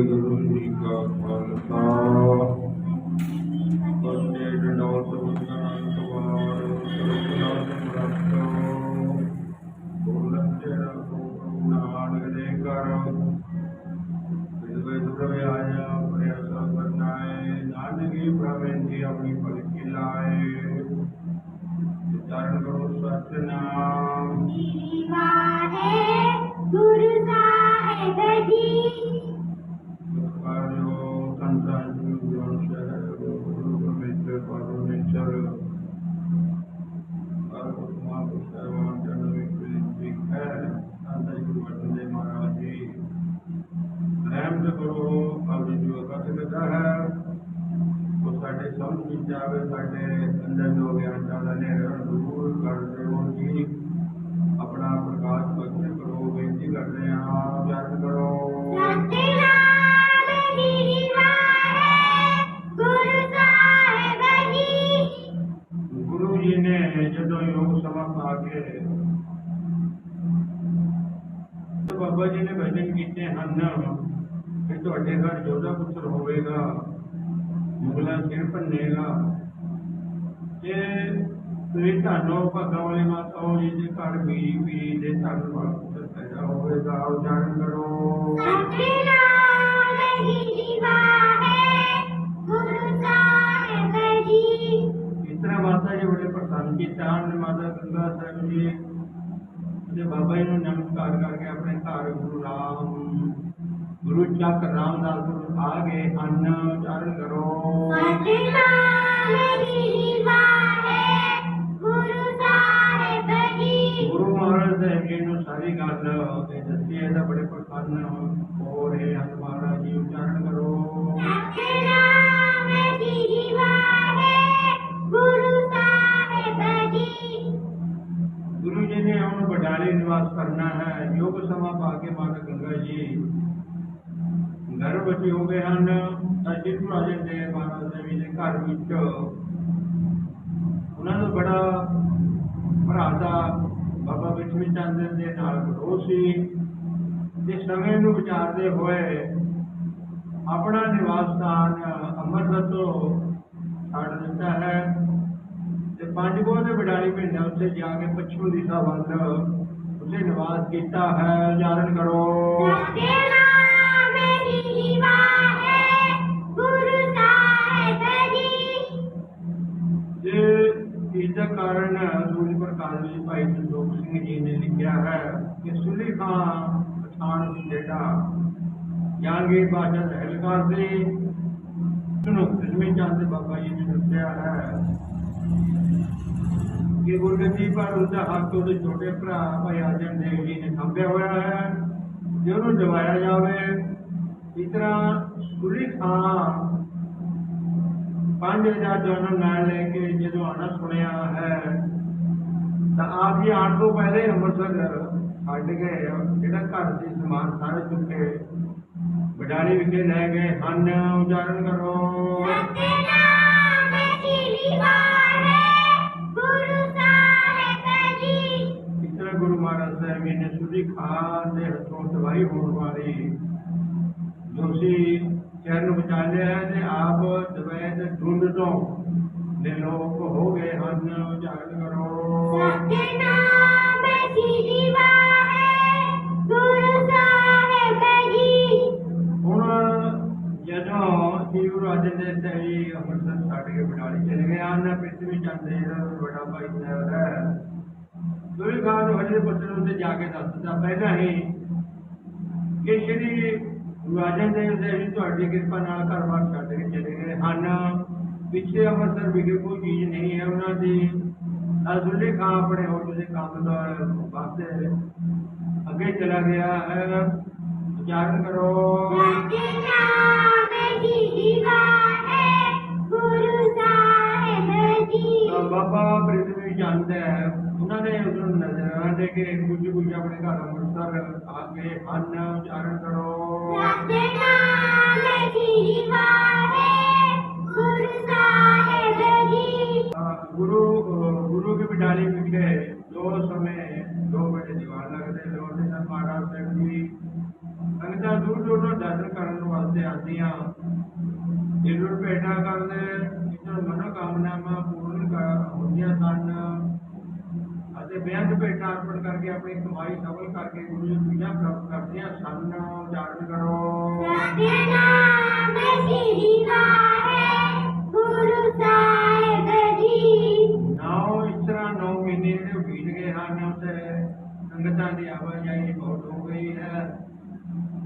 ਵਾਹਿਗੁਰੂ ਜੀ ਕਾ ਖਾਲਸਾ ਸਤਿ ਡੰਡੌਤ ਵੰਦਨਾ ਸਵਾਰ ਸਰਬਨਾਥ ਪ੍ਰਸਤੋ ਬੋਲਨ ਤੇਰਾ ਨਾਨਕ ਦੇ ਕਰ ਵਿਦਵੇ ਦੁਰਵੇ ਆਇਆ ਪ੍ਰਯਾਸਾ ਕਰਨਾਏ ਨਾਨਕੀ ਪ੍ਰਵੇਂਦੀ ਆਪਣੀ ਭਗਤੀ ਲਾਏ ਉਚਾਰਨ ਕਰੋ ਸਤਨਾਮ ਗੁਰੂ ਸਾਹਿਬ ਕਾਰਿਓ ਸੰਤਾਂ ਜੀ ਗੁਰੂ ਸ਼ਹਿਰ ਗੁਰੂ ਪਰਮੇਸ਼ਰ ਪਰਮੇਸ਼ਰ ਆਪ ਮਾਂ ਪੁੱਤਰਵਾਂ ਜਨ ਵਿਕਰੀ ਹੈ ਸੰਤਾਂ ਜੀ ਗੁਰੂ ਅਰਜਨ ਦੇਵ ਮਹਾਰਾਜ ਜੀ ਰਹਿਮਤ ਕਰੋ ਆਪ ਜੋ ਕਥ ਕਰਦਾ ਹੈ ਉਹ ਸਾਡੇ ਸਮਝ ਵਿੱਚ ਆਵੇ ਸਾਡੇ ਅੰਦਰ ਜੋ ਗਿਆਨ ਦਾ ਹਨੇਰਾ ਦੂਰ ਕਰ ਦੇਵੋ ਜੀ ਆਪਣਾ ਪ੍ਰਕਾਸ਼ ਬਖਸ਼ ਕਰੋ ਬੇਨਤੀ ਕਰਦੇ ਹਾਂ ਜਨ ਕਰੋ ਯੋਗ ਕੇ ਬਾਬਾ ਜੀ ਨੇ ਵਚਨ ਕੀਤੇ ਹਨ। ਕਿ ਤੁਹਾਡੇ ਘਰ ਜੋਧਾ ਪੁੱਤਰ ਹੋਵੇਗਾ, ਮੁਗਲਾਂ ਸਿਰ ਭੰਨੇਗਾ। ਤੇ ਤੁਸੀਂ ਧੰਨੋ ਭਗਵਾਨ ਵਾਲੀ ਮਾਤਾਓ ਜੀ ਦੇ ਘਰ ਵੀ ਵੀ ਦੇ ਧੰਨ ਵਾਲਾ ਪੁੱਤਰ ਪੈਦਾ ਹੋਵੇਗਾ ਉਚਾਰਨ ਕਰੋ। ਸਤਿਨਾਮ ਸ੍ਰੀ ਵਾਹਿ। ਬੜੇ ਮਾਤਾ ਗੰਗਾ ਸਾਹਿਬ ਜੀ ਤੇ ਬਾਬਾ ਜੀ ਨੂੰ ਨਮਸਕਾਰ ਕਰਕੇ ਆਪਣੇ ਘਰ ਗੁਰੂ ਰਾਮ, ਗੁਰੂ ਚੱਕ ਰਾਮਦਾਸ ਗੁਰੂ ਆ ਗਏ, ਅੰਨ ਉਚਾਰਨ ਕਰੋ। ਸਤਿਨਾਮ ਸ੍ਰੀ ਵਾਹਿ ਬਡਾਲੇ ਨਿਵਾਸ ਕਰਨਾ ਹੈ ਯੋਗ ਸਮਾਂ ਪਾ ਕੇ ਮਾਤਾ ਗੰਗਾ ਜੀ। ਗਰਭਵਤੀ ਹੋ ਗਏ ਹਨ ਤਾਂ ਰਾਜੇ ਦੇ ਮਹਾਰਾਜ ਦੇਵੀ ਦੇ ਘਰ ਵਿੱਚ ਉਹਨਾਂ ਦਾ ਬੜਾ ਭਰਾ ਦਾ ਬਾਬਾ ਵਿਸ਼ਵ ਚੰਦਰ ਦੇ ਨਾਲ ਵਿਰੋਧ ਸੀ। ਤੇ ਸਮੇਂ ਨੂੰ ਵਿਚਾਰਦੇ ਹੋਏ ਆਪਣਾ ਨਿਵਾਸ ਸਥਾਨ ਅੰਮ੍ਰਿਤਸਰ ਤੋਂ ਛੱਡ ਦਿੱਤਾ ਹੈ। ਤੇ ਪੰਜ ਗੋਹ ਦੇ ਵਡਾਲੀ ਪਿੰਡ ਹੈ, ਉੱਥੇ ਜਾ ਕੇ ਪੱਛਮ ਦਿਸ਼ਾ ਵੱਲ ਉੱਥੇ ਨਿਵਾਸ ਕੀਤਾ ਹੈ ਉਚਾਰਨ ਕਰੋ ਸਤਿਨਾਮ ਸ੍ਰੀ ਵਾਹਿ ਗੁਰੂ ਸਾਹਿਬ ਜੀ ਜੇ ਇਸ ਦਾ ਕਾਰਨ ਸੂਰਜ ਪ੍ਰਕਾਸ਼ ਜੀ ਭਾਈ ਸੰਤੋਖ ਸਿੰਘ ਜੀ ਨੇ ਲਿਖਿਆ ਹੈ ਕਿ ਸੁਲੀ ਖਾਂ ਪਠਾਨ ਜਿਹੜਾ ਜਹਾਂਗੀਰ ਬਾਦਸ਼ਾਹ ਦਾ ਕਿ ਗੁਰਗੱਦੀ ਪਰ ਉਸਦਾ ਹੱਥ ਉਹਦੇ ਛੋਟੇ ਭਰਾ ਭਾਈ ਅਰਜਨ ਦੇਵ ਜੀ ਨੇ ਸੰਭਿਆ ਹੋਇਆ ਹੈ। ਜੇ ਉਹਨੂੰ ਦਵਾਇਆ ਜਾਵੇ, ਇਸ ਤਰ੍ਹਾਂ ਸੁਲੀ ਖਾਂ ਪੰਜ ਹਜ਼ਾਰ ਜਨਮ ਨਾਲ ਲੈ ਕੇ ਜਦੋਂ ਆਣਾ ਸੁਣਿਆ ਹੈ, ਤਾਂ ਆਪ ਜੀ ਆਉਣ ਤੋਂ ਪਹਿਲੇ ਅੰਮ੍ਰਿਤਸਰ ਛੱਡ ਗਏ ਜਿਹੜਾ ਘਰ ਦੇ ਸਮਾਨ ਸਾਰੇ ਚੁੱਕੇ ਵਡਾਲੀ ਵਿਖੇ ਲੈ ਗਏ ਹਨ। ਉਚਾਰਨ ਕਰੋ। ਸਤਿਨਾਮ ਸ੍ਰੀ ਵਾਹਿ ਗੁਰੂ ਤਰ੍ਹਾਂ ਗੁਰੂ ਮਹਾਰਾਜ ਸਾਹਿਬ ਜੀ ਨੇ ਸੁਧੀ ਖਾਨ ਦੇ ਹੱਥੋਂ ਦਵਾਈ ਹੋਣ ਵਾਲੀ ਦੋਸ਼ੀ ਚਰਨ ਬਚਾ ਲਿਆ ਹੈ ਤੇ ਆਪ ਦਵਾਈ ਦੇ ਤੋਂ ਦੇ ਲੋਕ ਹੋ ਗਏ ਹਨ। ਉਚਾਰਨ ਕਰੋ। ਸਤਿਨਾਮ ਸ੍ਰੀ ਵਾਹਿ ਗੁਰੂ ਸਾਹਿਬ ਜੀ। ਹੁਣ ਜਦੋਂ ਸ੍ਰੀ ਗੁਰੂ ਅਰਜਨ ਦੇਵ ਸਾਹਿਬ ਜੀ ਅੰਮ੍ਰਿਤਸਰ ਛੱਡ ਕੇ ਬਟਾਲੀ ਚਲੇ ਗਏ ਹਨ ਪ੍ਰਿਥਵੀ ਚੰਦ ਜੀ ਦਾ ਵੱਡਾ ਭਾਈ ਸਾਹਿਬ ਹੈ। ਦੋਈ ਖਾਨ ਨੂੰ ਹਜੇ ਪੁੱਤਰ ਉੱਤੇ ਜਾ ਕੇ ਦੱਸ ਦਿੱਤਾ ਪਹਿਲਾਂ ਹੀ ਕਿ ਸ਼੍ਰੀ ਗੁਰੂ ਅਰਜਨ ਦੇਵ ਸਾਹਿਬ ਜੀ ਤੁਹਾਡੀ ਕਿਰਪਾ ਨਾਲ ਘਰ-ਬਾਰ ਛੱਡ ਕੇ ਚਲੇ ਗਏ ਹਨ ਪਿੱਛੇ ਅੰਮ੍ਰਿਤਸਰ ਵਿਖੇ ਕੋਈ ਚੀਜ਼ ਨਹੀਂ ਹੈ ਉਹਨਾਂ ਦੀ ਅਜ਼ੁੱਲੇ ਖਾਂ ਆਪਣੇ ਹੋਟਲ ਦੇ ਕੰਮ ਦਾ ਵਾਸਤੇ ਅੱਗੇ ਚਲਾ ਗਿਆ ਹੈ ਉਚਾਰਨ ਕਰੋ ਸਤਿਨਾਮ ਸ੍ਰੀ ਵਾਹਿ ਗੁਰੂ ਸਾਹਿਬ ਜੀ ਤਾਂ ਬਾਬਾ ਪ੍ਰਿਥਵੀ ਚੰਦ ਹੈ ਉਹਨਾਂ ਨੂੰ ਨਜ਼ਰਾਂ ਦੇ ਕੇ ਕੁਝ ਕੁਝ ਆਪਣੇ ਘਰ ਅੰਮ੍ਰਿਤਸਰ ਆ ਕੇ ਹਨ ਉਚਾਰਨ ਕਰੋ। ਗੁਰੂ ਸਾਹਿਬ ਜੀ। ਗੁਰੂ ਗੁਰੂ ਕੇ ਵਿਡਾਲੀ ਵਿਖੇ ਦੋ ਸਮੇਂ ਦੋ ਵਜੇ ਦੀਵਾਨ ਲੱਗਦੇ ਲੋਟੇ ਦਾ ਮਹਾਰਾਜ ਸਾਹਿਬ ਜੀ ਸੰਗਤਾਂ ਦੂਰ ਦੂਰ ਤੋਂ ਦਰਸ਼ਨ ਕਰਨ ਵਾਸਤੇ ਆਉਂਦੀਆਂ। ਜਿਹਨੂੰ ਭੇਟਾ ਕਰਦੇ ਇਹਨਾਂ ਮਨੋ ਕਾਮਨਾਵਾਂ ਪੂਰਨ ਕਰ ਹੁੰਦੀਆਂ ਸਨ ਅਤੇ ਬੇਅੰਤ ਭੇਟਾ ਅਰਪਣ ਕਰਕੇ ਆਪਣੀ ਕਮਾਈ ਸਫਲ ਕਰਕੇ ਗੁਰੂ ਜੀ ਪੂਜਾ ਪ੍ਰਾਪਤ ਕਰਦੀਆਂ ਸਨ ਉਚਾਰਨ ਕਰੋ। ਸਤਿਨਾਮ ਸ੍ਰੀ ਵਾਹਿਗੁਰੂ ਸਾਹਿਬ ਜੀ। ਨੌ ਇਸ ਤਰ੍ਹਾਂ ਨੌ ਮਹੀਨੇ ਜਿਹੜੇ ਬੀਤ ਗਏ ਹਨ ਤੇ ਸੰਗਤਾਂ ਦੀ ਆਵਾਜਾਈ ਬਹੁਤ ਹੋ ਗਈ ਹੈ।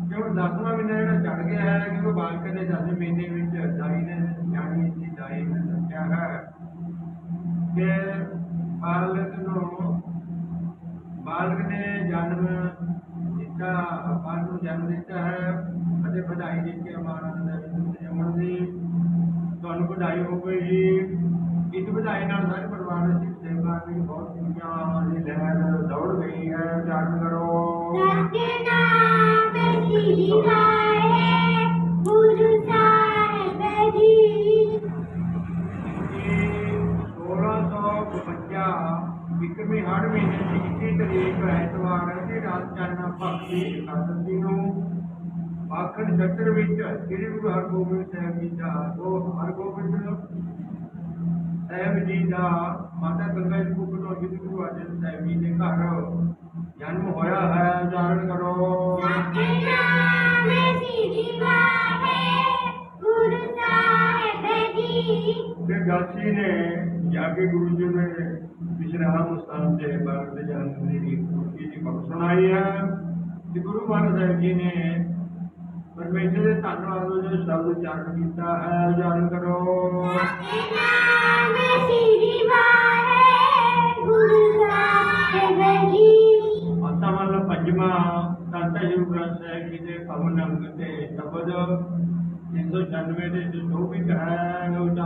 ਕਿਉਂ ਦਸਵਾਂ ਮਹੀਨਾ ਜਿਹੜਾ ਚੜ ਗਿਆ ਹੈ ਕਿਉਂਕਿ ਬਾਲਕ ਦੇ ਦਸ ਮਹੀਨੇ ਵਿੱਚ ਦਾਈ ਨੇ ਜਾਣੀ ਸੀ ਦਾਈ ਨੇ ਦੱਸਿਆ ਹੈ ਕਿ ਬਾਲਕ ਨੂੰ ਬਾਲਕ ਨੇ ਜਨਮ ਦਿੱਤਾ ਬਾਲਕ ਨੂੰ ਜਨਮ ਦਿੱਤਾ ਹੈ। ਅਤੇ ਵਧਾਈ ਦਿੱਤੀ ਅਮਾਨਤ ਦੇ ਵਿੱਚ ਜੰਮਣ ਦੀ ਤੁਹਾਨੂੰ ਵਧਾਈ ਹੋ ਗਈ ਇਸ ਵਧਾਈ ਨਾਲ ਸਾਰੇ ਪਰਿਵਾਰ ਦੀ ਸੇਵਾ ਦੀ ਬਹੁਤ ਦੁਨੀਆਂ ਦੀ ਲਹਿਰ ਦੌੜ ਗਈ ਹੈ। ਉਚਾਰਨ ਕਰੋ। ਸਤਿਨਾਮ ਸ੍ਰੀ ਵਾਹਿਗੁਰੂ 1652 ਵਿਕਰਮੀ ਹੜ ਮਹੀਨੇ ਦੀ 21 ਤਰੀਕ ਐਤਵਾਰ ਦੀ ਰਾਤ ਚਾਨਣਾ ਭਗਤੀ ਇਕਾਦਸ਼ੀ ਨੂੰ। ਆਖਣ ਸੱਤਰ ਵਿੱਚ ਸ੍ਰੀ ਗੁਰੂ ਹਰਗੋਬਿੰਦ ਸਾਹਿਬ ਜੀ ਦਾ ਉਹ ਹਰਗੋਬਿੰਦ ਸਾਹਿਬ ਜੀ ਦਾ ਮਾਤਾ ਗੰਗਾ ਜੀ ਕੋਲ ਤੋਂ ਸ੍ਰੀ ਗੁਰੂ ਅਰਜਨ ਸਾਹਿਬ ਜੀ ਦੇ ਘਰ ਜਨਮ ਹੋਇਆ ਹੈ ਉਚਾਰਨ ਕਰੋ। ਤੇ ਗਾਸੀ ਨੇ ਜਾ ਕੇ ਗੁਰੂ ਜੀ ਨੇ ਵਿਸ਼ਰਾਮ ਸਥਾਨ ਤੇ ਬਾਗ ਦੇ ਦੀ ਖੁਸ਼ੀ ਦੀ ਖਬਰ ਸੁਣਾਈ ਹੈ ਤੇ ਗੁਰੂ ਮਹਾਰਾਜ ਸਾਹਿਬ ਜੀ ਨੇ ਪਰਮੇਸ਼ਰ ਦੇ ਧੰਨਵਾਦ ਨੂੰ ਜੋ ਸ਼ਬਦ ਉਚਾਰਨ ਕੀਤਾ ਹੈ, ਉਚਾਰਨ ਕਰੋ। ਸਤਿਨਾਮ ਸ੍ਰੀ ਵਾਹਿਗੁਰੂ ਸਾਹਿਬ ਜੀ ਮਾਤਾ ਵੱਲ ਸੰਤ ਜੀ ਗ੍ਰੰਥ ਸਾਹਿਬ ਜੀ ਦੇ ਪਵਨ ਅੰਗ ਤੇ ਸ਼ਬਦ 396 ਦੇ ਜੋ ਵੀ ਹੈ ਉਚਾਰਨ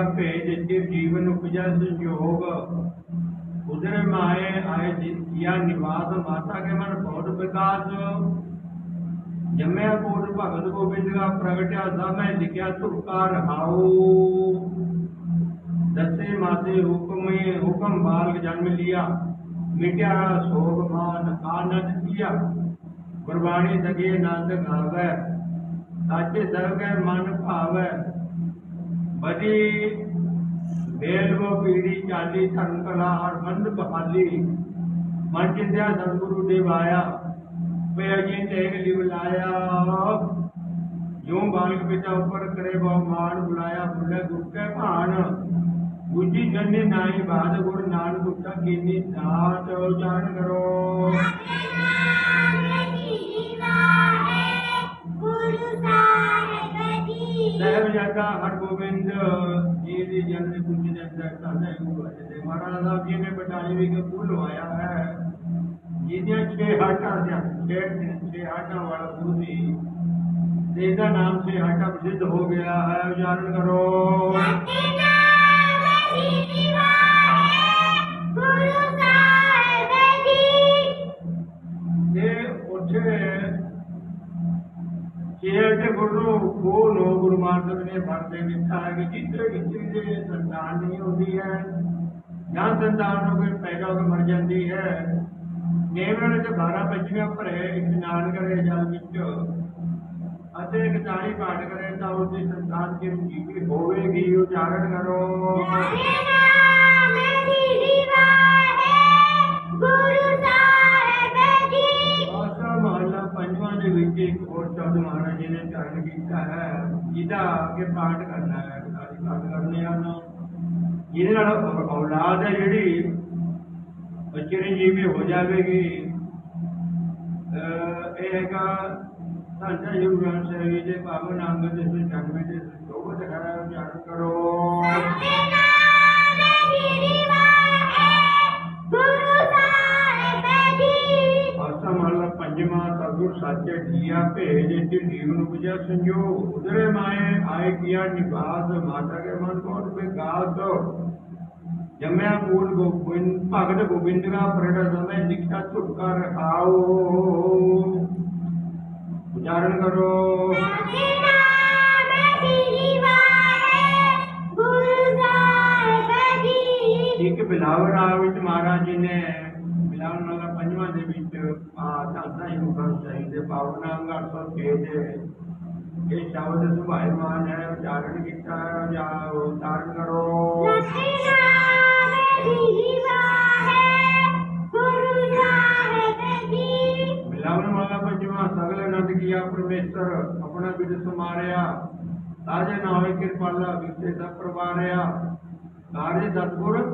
ਸਾਚੇ ਭੇਜ ਜਿ ਜੀਵਨ ਉਪਜਾ ਸੰਯੋਗ ਉਧਰ ਮਾਏ ਆਏ ਜਿਆ ਨਿਵਾਸ, ਮਾਤਾ ਕੇ ਮਨ ਬਹੁਤ ਵਿਕਾਸ। ਜਮਿਆ ਪੂਰ ਭਗਤ ਗੋਬਿੰਦ ਦਾ ਪ੍ਰਗਟਿਆ ਸਮੈ ਲਿਖਿਆ ਤੁਕਾ ਰਹਾਉ। ਦਸੇ ਮਾਤੇ ਹੁਕਮੇ ਹੁਕਮ ਬਾਲਕ ਜਨਮ ਲਿਆ। ਮਿਟਿਆ ਸੋਗ ਮਾਨ, ਆਨੰਦ ਕੀਆ। ਗੁਰਬਾਣੀ ਸਗੇ ਨੰਦ ਗਾਵੈ। ਸਾਚੇ ਸਰਗੈ ਮਨ ਭਾਵੈ। ਬਦੀ ਬੇਲਵ ਪੀੜੀ ਚਾਲੀ ਧਰਮ ਕਲਾ ਬਹਾਲੀ। ਮਨ ਚਿੰਤਿਆ ਸਤਿਗੁਰੂ ਦੇ ਵਾਇਆ। ਪਿਆ ਜੀ ਤੇਗ ਲਿਵ ਲਾਇਆ। ਜੋ ਬਾਲਕ ਪਿਤਾ ਉਪਰ ਕਰੇ ਬਹੁ ਮਾਨ ਬੁਲਾਇਆ ਬੁਲੇ ਗੁਰਕੇ ਭਾਣ। ਗੁਜੀ ਜਨੇ ਨਾਈ ਬਾਦ ਗੁਰ ਨਾਨਕ ਗੁਟਾ ਕੀਨੀ ਦਾਤ, ਉਚਾਰਨ ਕਰੋ। ਜੀ ਸਾਹਿਬਜ਼ਾਦਾ ਹਰਗੋਬਿੰਦ ਜੀ ਦੀ ਜਨਮ ਦੀ ਖੁਸ਼ੀ ਦੇ ਅੰਦਰ ਸਾਡਾ ਗੁਰੂ ਅਜੇ ਦੇ ਮਹਾਰਾਜ ਸਾਹਿਬ ਜੀ ਨੇ ਬਟਾਲੀ ਵੀ ਕੇ ਫੁੱਲ ਲਵਾਇਆ ਹੈ ਜਿਹਦੀਆਂ ਛੇ ਹਾਟਾਂ ਜਾਂ ਛੇ ਛੇ ਹਾਟਾਂ ਵਾਲਾ ਗੁਰੂ ਸੀ ਤੇ ਇਹਦਾ ਨਾਮ ਛੇ ਹਾਟਾ ਪ੍ਰਸਿੱਧ ਹੋ ਗਿਆ ਹੈ ਉਚਾਰਨ ਕਰੋ ਸਤਿਨਾਮ ਸ੍ਰੀ ਵਾਹਿਗੁਰੂ ਸਾਹਿਬ ਜੀ ਇਹ ਉੱਥੇ ਸ਼ੇਰ ਦੇ ਗੁਰੂ ਕੋ ਨੋ ਗੁਰੂ ਮਾਨਸਬ ਨੇ ਫਰਦੇ ਦਿੱਤਾ ਹੈ ਕਿ ਜਿੱਥੇ ਕਿਸੇ ਦੇ ਸੰਤਾਨ ਨਹੀਂ ਹੁੰਦੀ ਹੈ, ਜਾਂ ਸੰਤਾਨ ਨੂੰ ਕੋਈ ਪੈਦਾ ਹੋ ਕੇ ਮਰ ਜਾਂਦੀ ਹੈ। ਨੇਵਣ ਦੇ 12 ਬੱਚੀਆਂ ਭਰੇ ਇਸ਼ਨਾਨ ਕਰੇ ਜਲ ਵਿੱਚ। ਅਤੇ ਇੱਕ ਤਾੜੀ ਪਾਠ ਕਰੇ ਤਾਂ ਉਸ ਦੀ ਸੰਤਾਨ ਦੀ ਜੀਵੀ ਹੋਵੇਗੀ, ਉਚਾਰਨ ਕਰੋ। ਸਤਿਨਾਮ ਸ੍ਰੀ ਵਾਹਿਗੁਰੂ ਸਾਹਿਬ ਦੇ ਵਿੱਚ ਇੱਕ ਹੋਰ ਸ਼ਬਦ ਮਹਾਰਾਜ ਜੀ ਨੇ ਚਰਨ ਕੀਤਾ ਹੈ, ਜਿਹਦਾ ਅੱਗੇ ਪਾਠ ਕਰਨਾ ਹੈ, ਸਾਰੀ ਪਾਠ ਕਰਨੇ ਹਨ ਜਿਹਦੇ ਨਾਲ ਔਲਾਦ ਹੈ ਜਿਹੜੀ, ਉਹ ਚਿਰੰਜੀਵੀ ਹੋ ਜਾਵੇਗੀ। ਅਹ ਇਹ ਹੈਗਾ ਸੰਤ ਜੀ ਗ੍ਰੰਥ ਸਾਹਿਬ ਜੀ ਦੇ ਪਾਵਨ ਅੰਗ ਦੇ ਜਨਮੇ ਸਤਿਗੁਰ ਸਾਚੇ ਢੀਆ ਭੇਜ ਤੇ ਜੀਵਨ ਉਪਜਾ ਸੰਜੋਗ ਉਧਰੇ ਮਾਏ ਆਏ ਕੀਆ ਨਿਵਾਸ ਮਾਤਾ ਕੇ ਮਨ ਕੋਟ ਵਿਕਾਸ ਜਮਿਆ ਪੂਰ ਗੋਬਿੰਦ ਭਗਤ ਗੋਬਿੰਦ ਦਾ ਪ੍ਰਗਟ ਸਮੈ ਸਿੱਖਿਆ ਝੁਕਾ ਰਖਾਓ ਉਚਾਰਨ ਕਰੋ ਸਤਿਨਾਮ ਸ੍ਰੀ ਵਾਹਿਗੁਰੂ ਸਾਹਿਬ ਬਿਲਾਵਰ ਆਉਣ ਵਾਲਾ ਪੰਜਵਾਂ ਦੇ ਵਿੱਚ ਧੰਨਾ ਹੀ ਹੋਣਾ ਚਾਹੀਦਾ ਭਾਵਨਾ ਅੰਗਾਰ ਤੋਂ ਖੇਜ ਇਹ ਸ਼ਬਦ ਸੁਭਾਇਮਾਨ ਹੈ ਉਚਾਰਨ ਕੀਤਾ ਜਾਂ ਉਚਾਰਨ ਕਰੋ। ਨਸੇ ਵਾਲਾ ਪੰਜਵਾਂ ਸਗਲ ਅਨੰਦ ਕੀਆ ਪਰਮੇਸ਼ਰ ਆਪਣਾ ਬਿਜ ਸਮਾਰਿਆ ਤਾਜੇ ਨਾ ਹੋਏ ਕਿਰਪਾਲਾ ਵਿਸੇ ਦਾ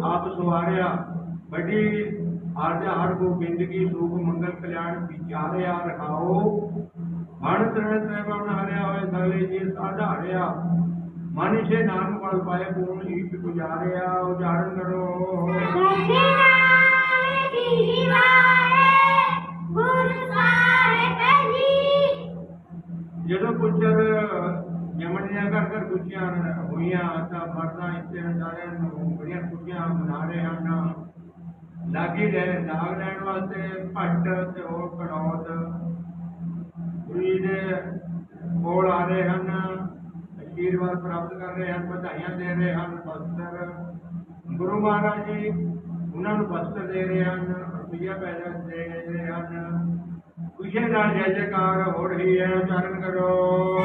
ਆਪ ਸਵਾਰਿਆ। ਵੱਡੀ ਆਜਾ ਹਰ ਗੋਬਿੰਦਗੀ ਸੁਖ ਮੰਗਲ ਕਲਿਆਣ ਵਿਚਾਰਿਆ ਰਖਾਓ ਮਨ ਤ੍ਰਿਣ ਤ੍ਰਿਵਣ ਹਰਿਆ ਹੋਏ ਸਗਲੇ ਜੀ ਸਾਧਾਰਿਆ ਮਨਿਸ਼ੇ ਨਾਮ ਵਲ ਪਾਏ ਪੂਰਨ ਈਸ਼ ਗੁਜਾਰਿਆ ਉਜਾਰਨ ਕਰੋ। ਜਦੋਂ ਪੁੱਤਰ ਜਮਨ ਦੀਆਂ ਘਰ ਘਰ ਖੁਸ਼ੀਆਂ ਹੋਈਆਂ ਤਾਂ ਮਰਦਾ ਇੱਥੇ ਸਾਰਿਆਂ ਨੂੰ ਬੜੀਆਂ ਖੁਸ਼ੀਆਂ ਮਨਾ ਰਹੇ ਹਨ। ਲਾਗੀ ਲੈ ਲਾਗ ਲੈਣ ਵਾਸਤੇ ਭੱਟ ਤੇ ਹੋਰ ਕੜੌਤ ਗੁਰੂ ਦੇ ਕੋਲ ਆ ਰਹੇ ਹਨ ਅਸ਼ੀਰਵਾਦ ਪ੍ਰਾਪਤ ਕਰ ਰਹੇ ਹਨ, ਵਧਾਈਆਂ ਦੇ ਰਹੇ ਹਨ, ਬਸਤਰ। ਗੁਰੂ ਮਹਾਰਾਜ ਜੀ ਉਹਨਾਂ ਨੂੰ ਬਸਤਰ ਦੇ ਰਹੇ ਹਨ, ਰੁਪਈਆ ਪੈਸਾ ਦੇ ਰਹੇ ਹਨ। ਖੁਸ਼ੀ ਨਾਲ ਜੈ ਜੈਕਾਰ ਹੋ ਰਹੀ ਹੈ, ਉਚਾਰਨ ਕਰੋ।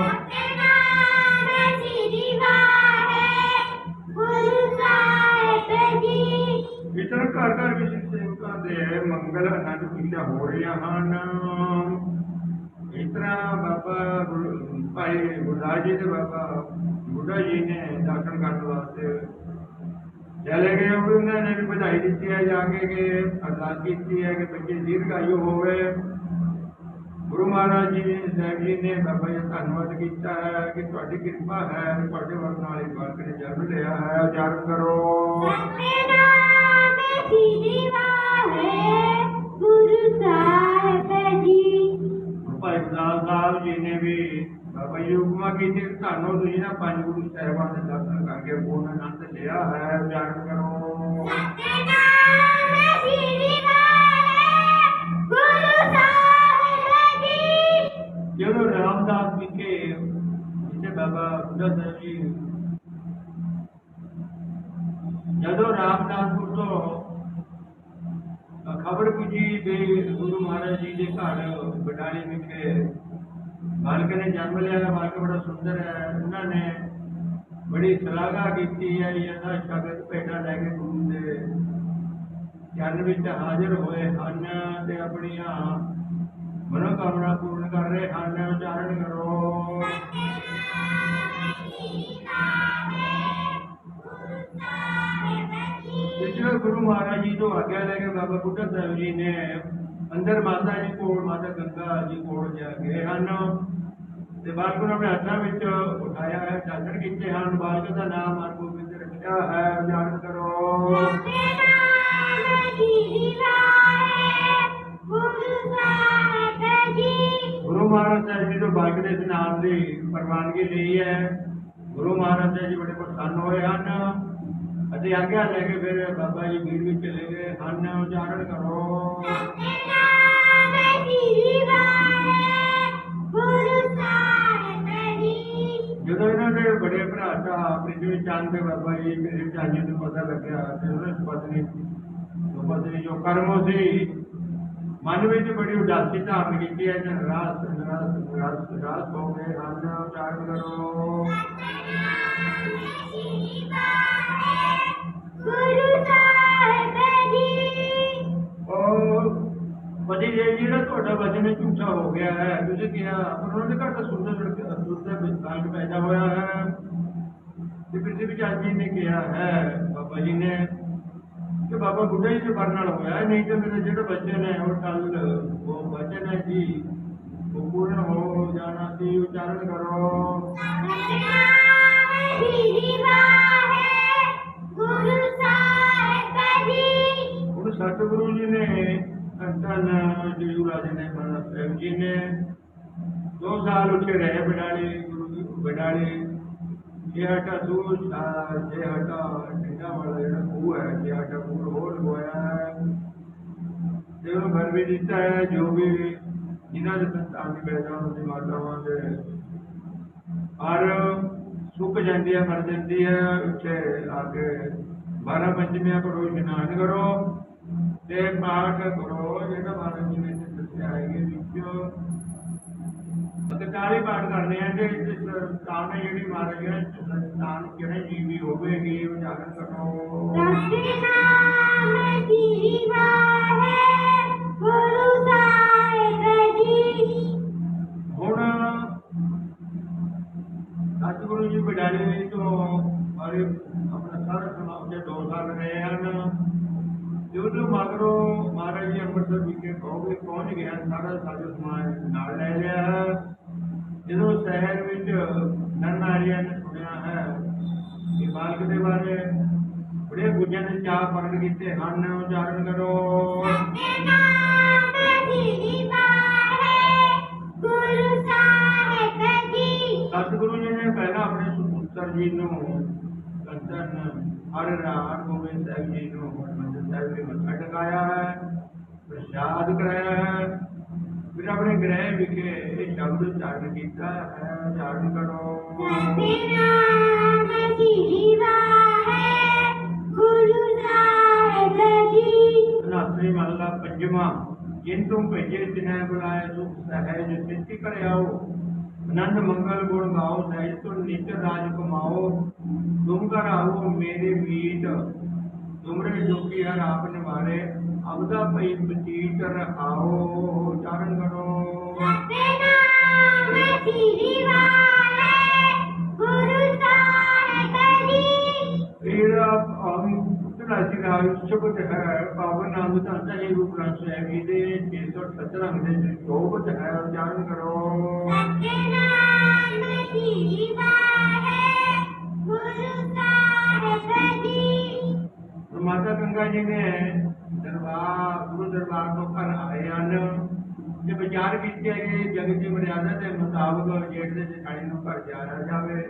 ਇਸ ਤਰ੍ਹਾਂ ਘਰ ਘਰ ਵਿੱਚ ਸੇਵਕਾਂ ਦੇ ਮੰਗਲ ਆਨੰਦ ਕੀਤੀਆਂ ਹੋ ਰਹੀਆਂ ਹਨ। ਇਸ ਤਰ੍ਹਾਂ ਬਾਬਾ ਭਾਈ ਗੁਰਦਾਸ ਜੀ ਦੇ ਬਾਬਾ ਬੁੱਢਾ ਜੀ ਨੇ ਦਰਸ਼ਨ ਕਰਨ ਵਾਸਤੇ ਚਲੇ ਗਏ। ਉਹਨਾਂ ਨੇ ਵੀ ਵਧਾਈ ਦਿੱਤੀ ਹੈ ਜਾ ਕੇ ਕਿ ਅਰਦਾਸ ਕੀਤੀ ਹੈ ਕਿ ਬੱਚੇ ਦੀਰਘਾਯੂ ਹੋਵੇ। ਗੁਰੂ ਮਹਾਰਾਜ ਜੀ ਸਾਹਿਬ ਜੀ ਨੇ ਬਾਬਾ ਜੀ ਧੰਨਵਾਦ ਕੀਤਾ ਹੈ ਕਿ ਤੁਹਾਡੀ ਕਿਰਪਾ ਹੈ, ਤੁਹਾਡੇ ਵਰ ਨਾਲ ਇਹ ਵਰਕ ਜਨਮ ਲਿਆ ਹੈ। ਉਚਾਰਨ ਕਰੋ। ਸਾਹਿਬ ਜੀ। ਨੇ ਵੀ ਬਾਬਾ ਯੁਗਮਾ ਕੀਤੇ ਤੁਹਾਨੂੰ ਤੁਸੀਂ ਨਾ ਪੰਜ ਗੁਰੂ ਸਾਹਿਬਾਨ ਦੇ ਦਰਸ਼ਨ ਕਰਕੇ ਪੂਰਨ ਆਨੰਦ ਲਿਆ ਹੈ ਜਾਣ ਕਰੋ। ਜਦੋਂ ਰਾਮਦਾਸ ਜੀ ਕੇ ਜਿੱਥੇ ਬਾਬਾ ਬੁੱਢਾ ਸਾਹਿਬ ਜੀ ਜਦੋਂ ਰਾਮਦਾਸ ਤੋਂ ਖਬਰ ਪੁੱਜੀ ਵੀ ਗੁਰੂ ਮਹਾਰਾਜ ਜੀ ਦੇ ਘਰ ਬਟਾਲੀ ਵਿਖੇ ਬਾਲਕ ਨੇ ਜਨਮ ਲਿਆ ਬਾਲਕ ਬੜਾ ਸੁੰਦਰ ਹੈ। ਉਹਨਾਂ ਨੇ ਬੜੀ ਸਲਾਘਾ ਕੀਤੀ ਹੈ ਇਹਦਾ ਸ਼ਬਦ ਭੇਟਾ ਲੈ ਕੇ ਗੁਰੂ ਦੇ ਚਰਨ ਵਿੱਚ ਹਾਜ਼ਰ ਹੋਏ ਹਨ ਤੇ ਆਪਣੀਆਂ ਮਨੋਕਾਮਨਾ ਪੂਰਨ ਕਰ ਰਹੇ ਹਨ। ਉਚਾਰਨ ਕਰੋ। ਪਿਛਲੇ ਗੁਰੂ ਮਹਾਰਾਜ ਜੀ ਤੋਂ ਆਗਿਆ ਲੈ ਕੇ ਬਾਬਾ ਬੁੱਢਾ ਸਾਹਿਬ ਜੀ ਨੇ ਅੰਦਰ ਮਾਤਾ ਜੀ ਕੋਲ, ਮਾਤਾ ਗੰਗਾ ਜੀ ਕੋਲ ਜਾ ਗਏ ਹਨ। ਤੇ ਬਾਲਕ ਨੂੰ ਆਪਣੇ ਹੱਥਾਂ ਵਿੱਚ ਉਠਾਇਆ ਹੈ, ਚਾਦਰ ਕੀਤੇ ਹਨ। ਬਾਲਕ ਦਾ ਨਾਮ ਹਰਗੋਬਿੰਦ ਰੱਖਿਆ ਹੈ ਉਚਾਰਨ ਕਰੋ। ਗੁਰੂ ਮਹਾਰਾਜ ਸਾਹਿਬ ਜੀ ਤੋਂ ਬਾਲਕ ਦੇ ਇਸ਼ਨਾਨ ਦੀ ਪ੍ਰਵਾਨਗੀ ਲਈ ਹੈ। ਗੁਰੂ ਮਹਾਰਾਜ ਸਾਹਿਬ ਜੀ ਬੜੇ ਪ੍ਰਸੰਨ ਹੋਏ ਹਨ। ਅਤੇ ਆਗਿਆ ਲੈ ਕੇ ਫਿਰ ਬਾਬਾ ਜੀ ਭੀੜ ਵਿੱਚ ਚਲੇ ਗਏ। ਹਨ ਉਚਾਰਨ ਕਰੋ। ਜਦੋਂ ਇਹਨਾਂ ਦੇ ਬੜੇ ਭਰਾ ਦਾ ਪ੍ਰਿਥਵੀ ਚੰਦ ਦੇ ਬਾਬਾ ਜੀ, ਮੇਰੇ ਚਾਚੇ ਨੂੰ ਪਤਾ ਲੱਗਿਆ ਤੇ ਉਹਨਾਂ ਦੀ ਪਤਨੀ ਪਤਨੀ ਜੋ ਕਰਮੋ ਸੀ ਮਨ ਵਿੱਚ ਬੜੀ ਉਦਾਸੀ ਧਾਰਨ ਕੀਤੀ ਹੈ ਜਨ ਰਾਸ ਰਾਸ ਰਾਸ ਰਾਸ ਹੋ ਗਏ ਹਨ ਉਚਾਰਨ ਕਰੋ ਗੁਰੂ ਸਾਹਿਬ ਜੀ ਉਹ ਪਤੀ ਜੀ ਜਿਹੜਾ ਤੁਹਾਡਾ ਵਚਨ ਝੂਠਾ ਹੋ ਗਿਆ ਹੈ ਤੁਸੀਂ ਕਿਹਾ ਪਰ ਉਹਨਾਂ ਦੇ ਘਰ ਤਾਂ ਸੁੰਦਰ ਲੜਕਾ ਸੁੰਦਰ ਬਾਲਕ ਪੈਦਾ ਬਾਬਾ ਜੀ ਨੇ ਬੁੱਢਾ ਜੀ ਦੇ ਵਰ ਨਾਲ ਹੋਇਆ, ਨਹੀਂ ਤਾਂ ਮੇਰੇ ਜਿਹੜਾ ਬਚਨ ਹੈ ਉਹ ਕੱਲ ਉਹ ਬਚਨ ਹੈ ਜੀ, ਉਹ ਪੂਰਨ ਹੋ ਜਾਣਾ ਸੀ, ਉਚਾਰਨ ਕਰੋ। ਹੁਣ ਸਤਿਗੁਰੂ ਜੀ ਨੇ ਸੰਤਨ ਜੀ ਰਾਜੇ ਨੇ ਬਾਬਾ ਸਾਹਿਬ ਜੀ ਨੇ ਦੋ ਸਾਲ ਉੱਥੇ ਰਹੇ ਬਡਾਲੀ, ਗੁਰੂ ਜੀ, ਬਡਾਲੀ। ਜੇ ਹਟਾ ਦੂਰ ਜੇ ਹਟਾ ਡੰਡਾ ਵਾਲਾ ਜਿਹੜਾ ਖੂਹ ਹੈ, ਜੇ ਹਟਾ ਖੂਹ ਹੋਰ ਲਗਵਾਇਆ ਹੈ, ਤੇ ਉਹ ਘਰ ਵੀ ਦਿੱਤਾ ਹੈ, ਜੋ ਵੀ ਜਿਨ੍ਹਾਂ ਦੇ ਸੰਤਾਨ ਦੀ ਪੈਦਾ ਹੁੰਦੀ ਮਾਤਾਵਾਂ ਦੇ। ਔਰ ਸੁੱਕ ਜਾਂਦੀ ਹੈ, ਮਰ ਜਾਂਦੀ ਹੈ, ਉੱਥੇ ਆ ਕੇ ਬਾਰਾਂ ਪੰਜਵੀਆਂ ਕਰੋ ਇਸ਼ਨਾਨ ਕਰੋ, ਤੇ ਪਾਠ ਕਰੋ, ਜਿਹੜਾ ਬਾਰਾਂ ਜੀ ਦੱਸਿਆ ਹੈ, ਇਹ ਵਿੱਚ ਅਤਕਾਲੀ ਪਾਠ ਕਰਨੇ ਆ ਤੇ ਇਸ ਸਾਹਮਣੇ ਜਿਹੜੀ ਮਹਾਰਾਜ ਨੇ ਸੰਤਾਨ ਜਿਹੜੇ ਜੀਵੀ ਹੋਵੇਗੀ ਕਰੋ ਸਤਿਨਾਮ ਸ੍ਰੀ ਵਾਹਿਗੁਰੂ ਸਾਹਿਬ ਜੀ ਹੁਣ ਸਤਿਗੁਰੂ ਜੀ ਬਡਾਲੇ ਤੋਂ ਔਰ ਆਪਣਾ ਸਾਰਾ ਸਮਾਜ ਦੇ ਦੋ ਸਾਲ ਰਹੇ ਹਨ ਜਦੋਂ ਮਗਰੋਂ ਮਹਾਰਾਜ ਜੀ ਅੰਮ੍ਰਿਤਸਰ ਵਿਖੇ ਪਹੁੰਚ ਪਹੁੰਚ ਗਿਆ ਸਾਰਾ ਸਾਜੋ ਸਮਾਜ ਨਾਲ ਲੈ ਲਿਆ ਹੈ। ਜਦੋਂ ਸ਼ਹਿਰ ਵਿੱਚ ਨਰਨਾਰੀਆਂ ਨੇ ਸੁਣਿਆ ਹੈ ਕਿ ਬਾਲਕ ਦੇ ਬਾਰੇ, ਬੜੇ ਗੁੱਜਾਂ ਨੇ ਚਾਹ ਪ੍ਰਗਟ ਕੀਤੇ ਹਨ, ਉਚਾਰਨ ਕਰੋ। ਸਤਿਗੁਰੂ ਜੀ ਨੇ ਪਹਿਲਾਂ ਆਪਣੇ ਸੁਪੁੱਤਰ ਜੀ ਨੂੰ ਕੰਦਨ ਹਰ ਰਾਮ ਗੋਬਿੰਦ ਸਾਹਿਬ ਜੀ ਨੂੰ ਹਰਿਮੰਦਰ ਸਾਹਿਬ ਦੇ ਮੱਥਾ ਟਿਕਾਇਆ ਹੈ, ਪ੍ਰਸ਼ਾਦ ਕਰਾਇਆ ਹੈ। ਫਿਰ ਆਪਣੇ ਗ੍ਰਹਿ ਵਿਖੇ ਇਹ ਸ਼ਬਦ ਉਚਾਰਨ ਕੀਤਾ ਹੈ ਉਚਾਰਨ ਕਰੋ। ਸਤਿਨਾਮ ਸ੍ਰੀ ਵਾਹਿਗੁਰੂ ਸਾਹਿਬ ਜੀ। ਨਾਸਰੀ ਮਹਲਾ ਪੰਜਵਾਂ ਜਿਨ ਤੁਮ ਭੇਜੇ ਤਿਨੈ ਬੁਲਾਏ ਸੁਖ ਸਹਿਜ ਸਿੱਧੀ ਕਰ ਆਓ ਆਨੰਦ ਮੰਗਲ ਗੁਣ ਗਾਓ ਸਹਿਜ ਤੁਮ ਨਿਤ ਰਾਜ ਕਮਾਓ। ਤੁਮ ਕਰ ਆਓ ਮੇਰੇ ਮੀਤ ਤੁਮਰੇ ਜੋਗੀ ਹਰ ਆਪ ਨਿਵਾਰੇ। ਅਬਦਾ ਭਈ ਪਤੀਤ ਰਹਾਓ ਚਾਰਨ ਕਰੋ ਸਤਿਨਾਮ ਸ੍ਰੀ ਵਾਹਿਗੁਰੂ ਸਾਹਿਬ ਜੀ। ਮੇਰਾ ਆਮ ਰਾਜੀ ਰਾਜ ਸ਼ਬਦ ਹੈ ਪਾਵਨ ਨਾਮ ਰੂਪ ਗ੍ਰੰਥ ਸਾਹਿਬ ਜੀ ਦੇ 678 ਅੰਗ ਦੇ ਸ਼ੋਭਤ ਹੈ ਕਰੋ ਸਤਿਨਾਮ ਸ੍ਰੀ ਵਾਹਿਗੁਰੂ ਸਾਹਿਬ ਜੀ। ਮਾਤਾ ਗੰਗਾ ਜੀ ਨੇ ਦਰਬਾਰ, ਗੁਰੂ ਦਰਬਾਰ ਤੋਂ ਘਰ ਆਏ ਹਨ ਤੇ ਵਿਚਾਰ ਕੀਤੇ ਕਿ ਜਗਤ ਦੀ ਮਰਿਆਦਾ ਦੇ ਮੁਤਾਬਕ ਜੇਠ ਦੇ ਜਠਾਣੀ ਨੂੰ ਘਰ ਜਾਇਆ ਜਾਵੇ।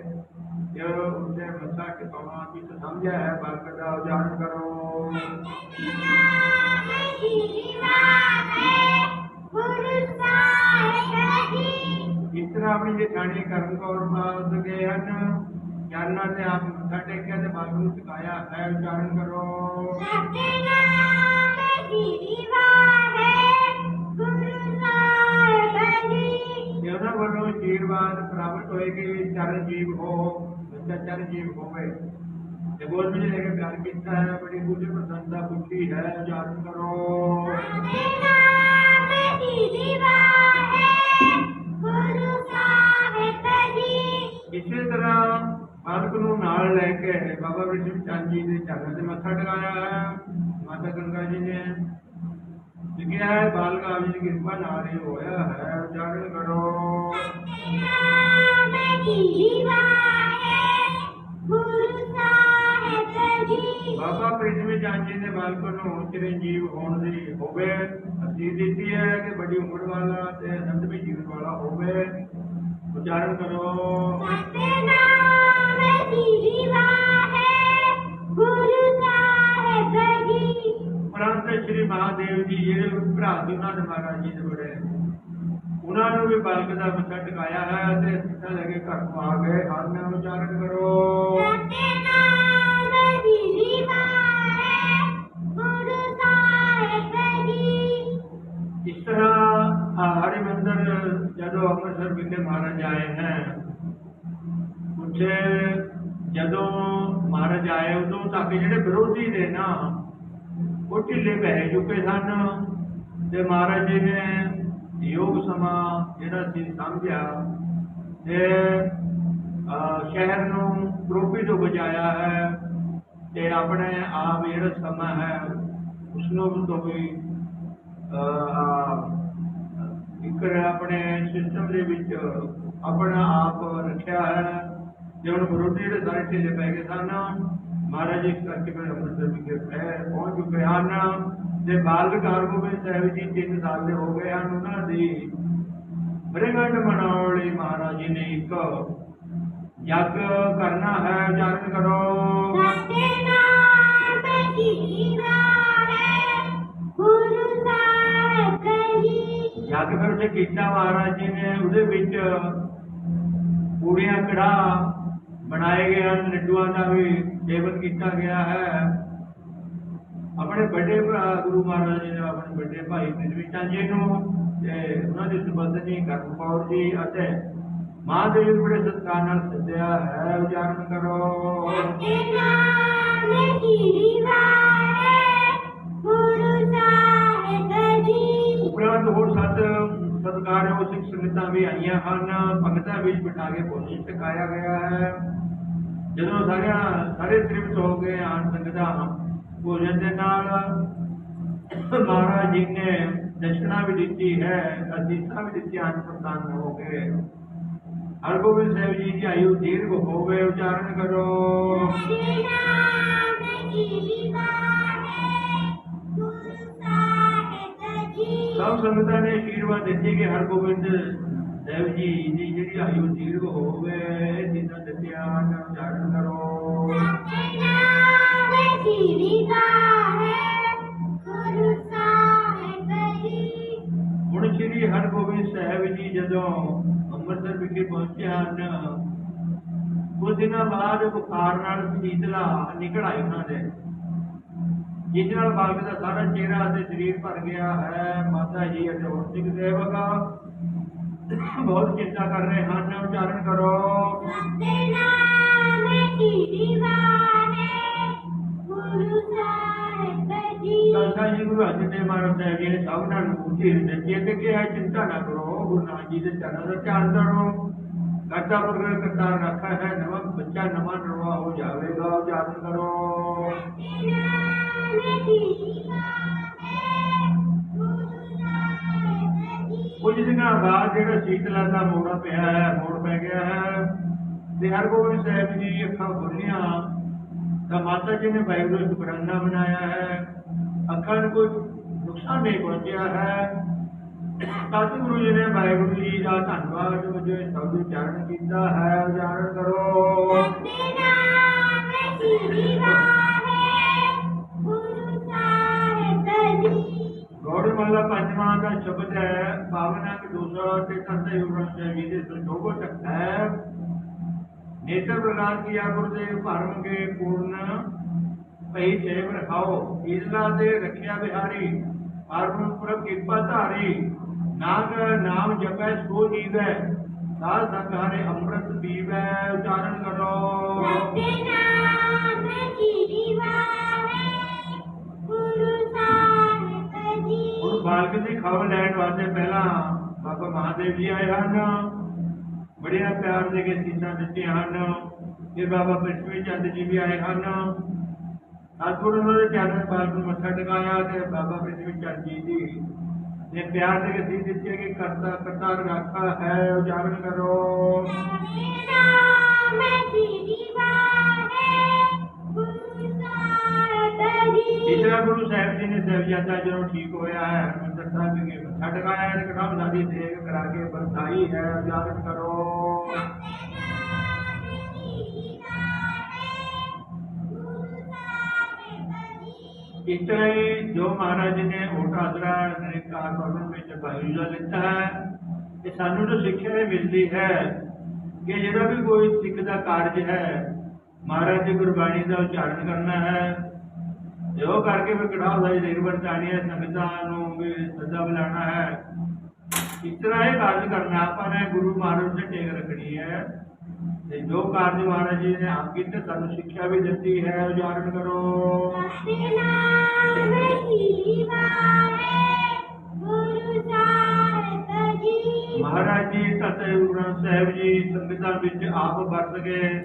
ਜੋ ਉਸੇ ਮੱਥਾ ਟਿਕਾਉਣਾ ਵੀ ਤਾਂ ਸਮਝਿਆ ਹੈ ਬਰਕਤ ਦਾ ਉਚਾਰਨ ਕਰੋ। ਇਸ ਤਰ੍ਹਾਂ ਆਪਣੀ ਜਠਾਣੀ ਕਰਨ ਕੌਰ ਬਾਦ ਗਏ ਹਨ। ਗਿਆਨਾਂ ਤੇ ਆਪ ਮੱਥਾ ਟੇਕਿਆ ਤੇ ਬਾਬੂ ਨੂੰ ਸਿਖਾਇਆ ਹੈ ਉਚਾਰਨ ਕਰੋ। ਸਤਿਨਾਮ ਸ੍ਰੀ ਵਾਹਿਗੁਰੂ ਸਾਹਿਬ ਜੀ। ਤੇ ਉਹਨਾਂ ਵੱਲੋਂ ਆਸ਼ੀਰਵਾਦ ਪ੍ਰਾਪਤ ਹੋਏ ਕਿ ਚਰਨ ਜੀਵ ਹੋ ਬੱਚਾ ਚਰਨ ਜੀਵ ਹੋਵੇ। ਤੇ ਗੋਦ ਵਿੱਚ ਲੈ ਕੇ ਪਿਆਰ ਕੀਤਾ ਹੈ ਬੜੀ ਪੂਜੇ ਪ੍ਰਸੰਨਤਾ ਪੁੱਛੀ ਹੈ ਉਚਾਰਨ ਕਰੋ। ਸਤਿਨਾਮ ਸ੍ਰੀ ਵਾਹਿਗੁਰੂ ਸਾਹਿਬ ਜੀ। ਇਸੇ ਤਰ੍ਹਾਂ ਬਾਲਕ ਨੂੰ ਨਾਲ ਲੈ ਕੇ ਬਾਬਾ ਵਿਸ਼ਵ ਚੰਦ ਜੀ ਦੇ ਚਰਨਾਂ ਤੇ ਮੱਥਾ ਟਿਕਾਇਆ ਹੈ, ਮਾਤਾ ਗੰਗਾ ਜੀ ਨੇ। ਲਿਖਿਆ ਹੈ ਬਾਲਕ ਆਪ ਕਿਰਪਾ ਨਾਲ ਹੀ ਹੋਇਆ ਹੈ ਉਚਾਰਨ ਕਰੋ। ਬਾਬਾ ਪ੍ਰਿਥਵੀ ਚੰਦ ਜੀ ਨੇ ਬਾਲਕ ਨੂੰ ਚਿਰੰਜੀਵ ਹੋਣ ਦੀ ਹੋਵੇ, ਅਸੀਸ ਦਿੱਤੀ ਹੈ ਕਿ ਵੱਡੀ ਉਮਰ ਵਾਲਾ ਤੇ ਅਨੰਦਮਈ ਜੀਵਨ ਵਾਲਾ ਹੋਵੇ। ਉਚਾਰਨ ਕਰੋ। ਸਤਿਨਾਮ। ਸ੍ਰੀ ਸ੍ਰੀ ਮਹਾਦੇਵ ਜੀ ਜਿਹੜੇ ਭਰਾ ਜੀ ਉਹਨਾਂ ਦੇ ਮਹਾਰਾਜ ਜੀ ਦੇ ਬੜੇ ਉਹਨਾਂ ਨੂੰ ਵੀ ਬਾਲਕ ਦਾ ਮੱਥਾ ਟਿਕਾਇਆ ਹੈ ਤੇ ਸਿੱਧਾ ਲੈ ਕੇ ਘਰ ਨੂੰ ਆ ਗਏ। ਹਨ ਉਚਾਰਨ ਕਰੋ। ਇਸ ਤਰ੍ਹਾਂ ਆਹ ਹਰਿਮੰਦਰ ਜਦੋਂ ਅੰਮ੍ਰਿਤਸਰ ਵਿਖੇ ਮਹਾਰਾਜ ਆਏ ਹਨ ਉੱਥੇ ਜਦੋਂ ਮਹਾਰਾਜ ਆਏ, ਉਦੋਂ ਤੱਕ ਜਿਹੜੇ ਵਿਰੋਧੀ ਨੇ ਨਾ, ਉਹ ਢਿੱਲੇ ਪੈ ਚੁੱਕੇ ਸਨ ਤੇ ਮਹਾਰਾਜ ਜੀ ਨੇ ਯੋਗ ਸਮਾਂ ਜਿਹੜਾ ਸੀ ਸਮਝਿਆ ਤੇ ਸ਼ਹਿਰ ਨੂੰ ਕਰੋਪੀ ਤੋਂ ਬਚਾਇਆ ਹੈ ਤੇ ਆਪਣੇ ਆਪ ਜਿਹੜਾ ਸਮਾਂ ਹੈ ਉਸ ਨੂੰ ਤੋਂ ਵੀ ਇੱਕ ਆਪਣੇ ਸਿਸਟਮ ਦੇ ਵਿੱਚ ਆਪਣਾ ਆਪ ਰੱਖਿਆ ਹੈ। ਜੇ ਹੁਣ ਵਿਰੋਧੀ ਜਿਹੜੇ ਸਾਰੇ ਢਿੱਲੇ ਪੈ ਗਏ ਸਨ ਮਹਾਰਾਜ ਇਸ ਕਰਕੇ ਫਿਰ ਅੰਮ੍ਰਿਤਸਰ ਵਿਖੇ ਪਹੁੰਚ ਪਹੁੰਚ ਚੁੱਕੇ ਹਨ। ਤੇ ਬਾਲਕ ਹਰਗੋਬਿੰਦ ਸਾਹਿਬ ਜੀ ਤਿੰਨ ਸਾਲ ਦੇ ਹੋ ਗਏ ਹਨ ਉਹਨਾਂ ਦੀ ਬ੍ਰਿਗੰਡ ਮਨਾਉਣ ਲਈ ਮਹਾਰਾਜ ਜੀ ਨੇ ਇੱਕ ਯੱਗ ਕਰਨਾ ਹੈ ਉਚਾਰਨ ਕਰੋ। ਸਾਹਿਬ ਯੱਗ ਫਿਰ ਉੱਥੇ ਕੀਤਾ ਮਹਾਰਾਜ ਜੀ ਨੇ ਉਹਦੇ ਵਿੱਚ ਪੂੜੀਆਂ ਕੜਾ ਬਣਾਏ ਗਏ ਹਨ ਲੱਡੂਆਂ ਦਾ ਵੀ ਸੇਵਨ ਕੀਤਾ ਗਿਆ ਹੈ। ਆਪਣੇ ਵੱਡੇ ਭਰਾ ਗੁਰੂ ਮਹਾਰਾਜ ਜੀ ਨੇ ਆਪਣੇ ਵੱਡੇ ਭਾਈ ਪ੍ਰਿਥਵੀ ਚੰਦ ਜੀ ਨੂੰ ਤੇ ਉਹਨਾਂ ਦੀ ਸੁਪਤਨੀ ਕਰਮਪੌਰ ਜੀ ਅਤੇ ਮਹਾਦੇਵ ਜੀ ਬੜੇ ਸਤਿਕਾਰ ਨਾਲ ਸੱਦਿਆ ਹੈ ਉਚਾਰਨ ਕਰੋ। ਨਾਮ ਕੀ ਵਾਰੇ ਗੁਰੂ ਸਾਹਿਬ ਜੀ। ਉਪਰੰਤ ਹੋਰ ਸਤ ਸਤਿਕਾਰਯੋਗ ਸਿੱਖ ਸੰਗਤਾਂ ਵੀ ਆਈਆਂ ਹਨ। ਭਗਤਾਂ ਵਿੱਚ ਬਿਠਾ ਕੇ ਭੋਜਨ ਛਕਾਇਆ ਗਿਆ ਹੈ। ਜਦੋਂ ਸਾਰਿਆਂ, ਸਾਰੇ ਤ੍ਰਿਪਤ ਹੋ ਗਏ ਆਨ ਸੰਗਤਾਂ ਭੋਜਨ ਦੇ ਨਾਲ, ਮਹਾਰਾਜ ਜੀ ਨੇ ਦਸ਼ਨਾ ਵੀ ਦਿੱਤੀ ਹੈ, ਅਸੀਸਾਂ ਵੀ ਦਿੱਤੀਆਂ ਹਨ ਪ੍ਰਦਾਨ ਹੋ ਗਏ। ਹਰਗੋਬਿੰਦ ਸਾਹਿਬ ਜੀ ਦੀ ਆਯੂ ਦੀਰਘ ਹੋਵੇ, ਉਚਾਰਨ ਕਰੋ। ਨਾਮ ਕੀ ਵਾਰੇ ਗੁਰੂ ਸਾਹਿਬ ਸਭ ਸੰਗਤਾਂ ਨੇ ਆਸ਼ੀਰਵਾਦ ਦਿੱਤੀ ਕਿ ਹਰਗੋਬਿੰਦ ਸਾਹਿਬ ਜੀ ਦੀ ਜਿਹੜੀ ਆਯੂ ਦੀਰਘ ਹੋਵੇ ਇਹ ਚੀਜ਼ਾਂ ਦਿੱਤੀਆਂ ਹਨ ਕਰੋ। ਹੁਣ ਸ੍ਰੀ ਹਰਗੋਬਿੰਦ ਸਾਹਿਬ ਜੀ ਜਦੋਂ ਅੰਮ੍ਰਿਤਸਰ ਵਿਖੇ ਪਹੁੰਚੇ ਹਨ, ਕੁਝ ਦਿਨਾਂ ਬਾਅਦ ਬੁਖਾਰ ਨਾਲ ਸ਼ੀਤਲਾ ਨਿਕਲ ਆਈ ਉਹਨਾਂ ਦੇ। ਜਿਸ ਨਾਲ ਬਾਲਕ ਦਾ ਸਾਰਾ ਚਿਹਰਾ ਅਤੇ ਸਰੀਰ ਭਰ ਗਿਆ ਹੈ ਮਾਤਾ ਜੀ ਅਤੇ ਹੋਰ ਸਿੱਖ ਸੇਵਕ। ਬਹੁਤ ਚਿੰਤਾ ਕਰ ਰਹੇ ਹਨ ਉਚਾਰਨ ਕਰੋ। ਨਾਮ ਕੀ ਵਾਰੇ ਗੁਰੂ ਸਾਹਿਬ ਜੀ। ਕਾਸ਼ਾ ਜੀ ਗੁਰੂ ਅਰਜਨ ਦੇਵ ਮਹਾਰਾਜ ਜੀ ਨੇ ਸਭ ਨਾਲ ਮੁਕਤੀ ਦਿੱਤੀ ਤੇ ਕਿ ਹੈ ਚਿੰਤਾ ਨਾ ਕਰੋ ਗੁਰੂ ਨਾਨਕ ਜੀ ਦੇ ਚਰਨਾਂ ਦਾ ਧਿਆਨ ਕਰੋ। ਕਰਤਾ ਪੁਰਖ ਕਰਤਾ ਰੱਖਾ ਹੈ ਨਵਾਂ ਬੱਚਾ ਨਵਾਂ ਨਰਵਾ ਹੋ ਜਾਵੇਗਾ ਉਚਾਰਨ ਕਰੋ। ਨਾਮ ਕੀ ਵਾਰੇ ਗੁਰੂ ਸਾਹਿਬ ਜੀ ਕੁਝ ਦਿਨਾਂ ਬਾਅਦ ਜਿਹੜਾ ਸ਼ੀਤਲਾ ਦਾ ਮੋੜਾ ਪਿਆ ਹੈ, ਮੋੜ ਪੈ ਗਿਆ ਹੈ, ਤੇ ਹਰਗੋਬਿੰਦ ਸਾਹਿਬ ਜੀ ਅੱਖਾਂ ਖੁੱਲੀਆਂ, ਤਾਂ ਮਾਤਾ ਜੀ ਨੇ ਵਾਹਿਗੁਰੂ ਦਾ ਸ਼ੁਕਰਾਨਾ ਬਣਾਇਆ ਹੈ, ਅੱਖਾਂ ਨੂੰ ਕੋਈ ਨੁਕਸਾਨ ਨਹੀਂ ਪਹੁੰਚਿਆ ਹੈ। ਸਤਿ ਗੁਰੂ ਜੀ ਨੇ ਵਾਹਿਗੁਰੂ ਜੀ ਦਾ ਧੰਨਵਾਦ ਵਜੋਂ ਇਹ ਸ਼ਬਦ ਉਚਾਰਨ ਕੀਤਾ ਹੈ ਉਚਾਰਨ ਕਰੋ। ਨਾਮ ਕੀ ਵਾਰੇ ਜੀ ਪੰਜਵਾਂ ਦਾ ਸ਼ਬਦ ਹੈ ਪਾਵਨ ਅੰਗ 200 ਤੇ ਕੰਤੇ ਯੁਗਨ ਸਾਹਿਬ ਜੀ ਸੰਜੋਗੋ ਹੈ। ਨੇਤਰ ਪ੍ਰਕਾਰ ਕੀ ਗੁਰਦੇਵ ਭਰਮ ਕੇ ਪੂਰਨ, ਭਈ ਸੇਵ ਰਖਾਓ। ਇਸਲਾ ਦੇ ਰੱਖਿਆ ਬਿਹਾਰੀ, ਪਰਮ ਪ੍ਰਭ ਕਿਰਪਾ ਧਾਰੀ, ਨਾਗ ਨਾਮ ਜਪੈ ਸੋ ਜੀਵੈ, ਸਾਧ ਸੰਗ ਅੰਮ੍ਰਿਤ ਪੀਵੈ, ਉਚਾਰਨ ਕਰੋ। ਨਾਮ ਕੀ ਜੀ ਬਾਲਕ ਦੀ ਖਬਰ ਲੈਣ ਵਾਸਤੇ ਪਹਿਲਾਂ ਬਾਬਾ ਮਹਾਦੇਵ ਜੀ ਆਏ ਹਨ। ਬੜਿਆ ਪਿਆਰ ਦੇ ਕੇ ਸੀਸਾਂ ਦਿੱਤੀਆਂ ਹਨ। ਫਿਰ ਬਾਬਾ ਪ੍ਰਿਥਵੀ ਚੰਦ ਜੀ ਵੀ ਆਏ ਹਨ। ਸਤਿਗੁਰੂ ਉਹਨਾਂ ਦੇ ਚਰਨ ਪਾਲ ਨੂੰ ਮੱਥਾ ਟਿਕਾਇਆ ਤੇ ਬਾਬਾ ਪ੍ਰਿਥਵੀ ਚੰਦ ਜੀ ਦੀ ਨੇ ਪਿਆਰ ਦੇ ਕੇ ਸੀਸ ਦਿੱਤੀ ਕਿ ਕਰਤਾ ਕਰਤਾ ਰਾਖਾ ਹੈ ਉਚਾਰਨ ਕਰੋ। ਨਾਮ ਕੀ ਵਾਰੇ। ਤੀਸਰਾ ਗੁਰੂ ਸਾਹਿਬ ਜੀ ਨੇ ਸਾਹਿਬਜ਼ਾਦਾ ਜਦੋਂ ਠੀਕ ਹੋਇਆ ਹੈ ਹਰਮੰਦਰ ਸਾਹਿਬ ਵਿਖੇ ਮੱਥਾ ਟਿਕਾਇਆ ਤੇ ਕਥਾ ਸਾਡੀ ਸੇਵ ਕਰਾ ਕੇ ਬਰਸਾਈ ਹੈ ਉਚਾਰਨ ਕਰੋ। ਇਸ ਤਰ੍ਹਾਂ ਹੀ ਜੋ ਮਹਾਰਾਜ ਨੇ ਓਟਾ ਅਸਰਾ ਨਿਰਕਾਰ ਭਵਨ ਵਿੱਚ ਬਾਈਜਾ ਲਿਖਤਾ ਹੈ ਇਹ ਸਾਨੂੰ ਜੋ ਸਿੱਖਿਆ ਇਹ ਮਿਲਦੀ ਹੈ ਕਿ ਜਿਹੜਾ ਵੀ ਕੋਈ ਸਿੱਖ ਦਾ ਕਾਰਜ ਹੈ, ਮਹਾਰਾਜ ਦੀ ਗੁਰਬਾਣੀ ਦਾ ਉਚਾਰਨ ਕਰਨਾ ਹੈ ਜੋ ਕਰਕੇ ਵੀ ਕੜਾ ਦਾ ਨਿਰਭਰ ਚਾਣੀ ਹੈ ਸੰਗਤਾਂ ਨੂੰ ਵੀ ਸਦਾ ਬੁਲਾਉਣਾ ਹੈ। ਇਸ ਤਰ੍ਹਾਂ ਇਹ ਕਾਰਜ ਕਰਨਾ ਆਪਾਂ ਨੇ ਗੁਰੂ ਮਹਾਰਾਜ ਦੇ ਟੇਕ ਰੱਖਣੀ ਹੈ। ਤੇ ਜੋ ਕਾਰਜ ਮਹਾਰਾਜ ਜੀ ਨੇ ਆਪ ਕੀਤੇ ਸਾਨੂੰ ਸਿੱਖਿਆ ਵੀ ਦਿੱਤੀ ਹੈ ਉਚਾਰਨ ਕਰੋ। ਜੀ। ਮਹਾਰਾਜ ਜੀ ਤਤੇ ਗੁਰੂ ਗ੍ਰੰਥ ਸਾਹਿਬ ਜੀ ਸੰਗਤਾਂ ਵਿੱਚ ਆਪ ਵਰਤ ਗਏ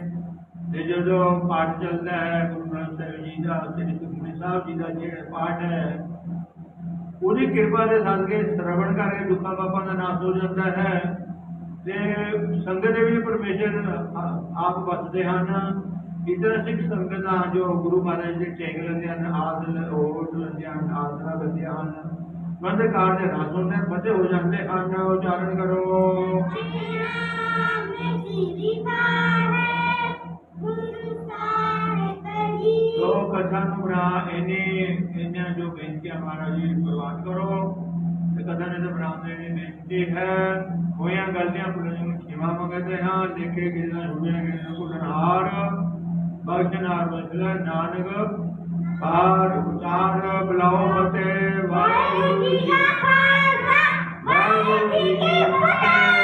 ਤੇ ਜਦੋਂ ਪਾਠ ਚੱਲਦਾ ਹੈ ਗੁਰੂ ਗ੍ਰੰਥ ਸਾਹਿਬ ਜੀ ਦਾ ਸ੍ਰੀ ਸਾਹਿਬ ਜੀ ਦਾ ਜਿਹੜਾ ਪਾਠ ਹੈ, ਉਹਦੀ ਕਿਰਪਾ ਦੇ ਸਦਕੇ ਸ਼ਰਵਣ ਕਰਕੇ ਦੁੱਖਾਂ ਪਾਪਾਂ ਦਾ ਨਾਸ਼ ਹੋ ਜਾਂਦਾ ਹੈ ਤੇ ਸੰਗਤ ਦੇ ਵੀ ਪਰਮੇਸ਼ਰ ਆਪ ਵਸਦੇ ਹਨ। ਇਸ ਤਰ੍ਹਾਂ ਸਿੱਖ ਸੰਗਤਾਂ ਜੋ ਗੁਰੂ ਮਹਾਰਾਜ ਦੇ ਟੇਕ ਲੈਂਦੇ ਹਨ ਆਦਲ ਓਟ ਲੈਂਦੇ ਹਨ, ਆਸਰਾ ਲੈਂਦੇ ਹਨ ਬੰਦੇ ਕਾਰ ਦੇ ਰਾਸ ਹੁੰਦੇ ਬੰਦੇ ਹੋ ਜਾਂਦੇ ਹਨ। ਉਚਾਰਨ ਕਰੋ। ਨਾਮ ਕੀ સો કથન બ્રા એની એને જો બેનતી અમારા જી શરૂઆત કરો ਤੇ ਕਥਨ ਦੇ ਬਰਾਮਦੇ ਬੇਨਤੀ ਹੈ ਹੋਈਆਂ ਗਲਤੀਆਂ ਪੁਰਸ਼ ਨੂੰ ਖਿਮਾ ਮੰਗਦੇ ਹਾਂ ਦੇਖੇ ਕਿ ਨਾ ਹੋਈਆਂ ਗਏ ਨਾ ਕੁਲਨਹਾਰ ਬਖਸ਼ਨਾਰ ਬਦਲਾ ਨਾਨਕ ਪਾਰ ਉਤਾਰ ਬਲਾਉ ਮਤੇ ਵਾਹਿਗੁਰੂ ਜੀ ਕਾ ਖਾਲਸਾ ਵਾਹਿਗੁਰੂ ਜੀ ਕੀ ਫਤਿਹ